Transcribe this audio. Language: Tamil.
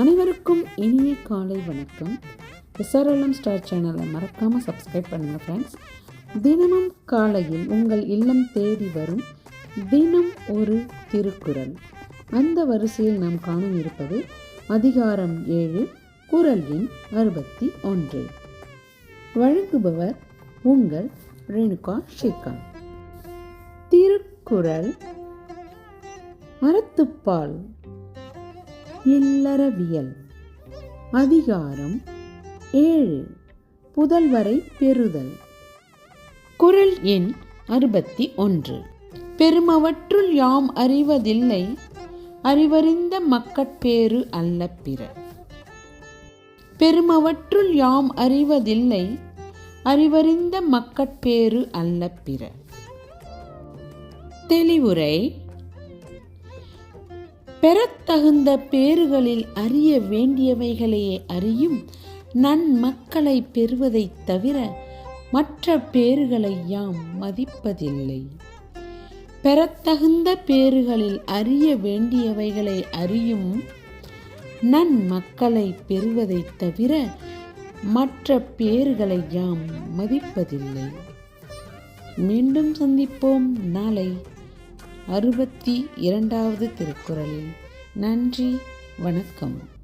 அனைவருக்கும் இனிய காலை வணக்கம். எஸ்ஆர்எல்எம் ஸ்டார் சேனலை மறக்காமல் சப்ஸ்கிரைப் பண்ணுங்கள் ஃப்ரெண்ட்ஸ் தினமும் காலையில் உங்கள் இல்லம் தேடி வரும் தினம் ஒரு திருக்குறள். அந்த வரிசையில் நாம் காண இருப்பது அதிகாரம் ஏழு குரல் எண் அறுபத்தி ஒன்று. வழங்குபவர் உங்கள் ரேணுகா ஸ்ரீகாந்த். திருக்குறள் மரத்துப்பால் இல்லறவியல். அதிகாரம் ஏழு. புதல்வரை பெறுதல். குரல் எண் அறுபத்தி ஒன்று. பெருமவற்றுள் யாம் அறிவதில்லை அறிவறிந்த மக்கட்பேறு அல்ல பிற. பெருமவற்றுள் யாம் அறிவதில்லை அறிவறிந்த மக்கட்பேறு அல்ல பிற. தெளிவுரை பெறத்தகுந்த பேறுகளில் அறிய வேண்டியவைகளையே அறியும் நன்மக்களை பெறுவதைத் தவிர மற்ற பேறுகளை யாம் மதிப்பதில்லை. பெறத்தகுந்த பேறுகளில் அறிய வேண்டியவைகளை அறியும் நன்மக்களை பெறுவதைத் தவிர மற்ற பேறுகளை யாம் மதிப்பதில்லை. மீண்டும் சந்திப்போம். நாளை அறுபத்தி இரண்டாவது திருக்குறளில். நன்றி வணக்கம்.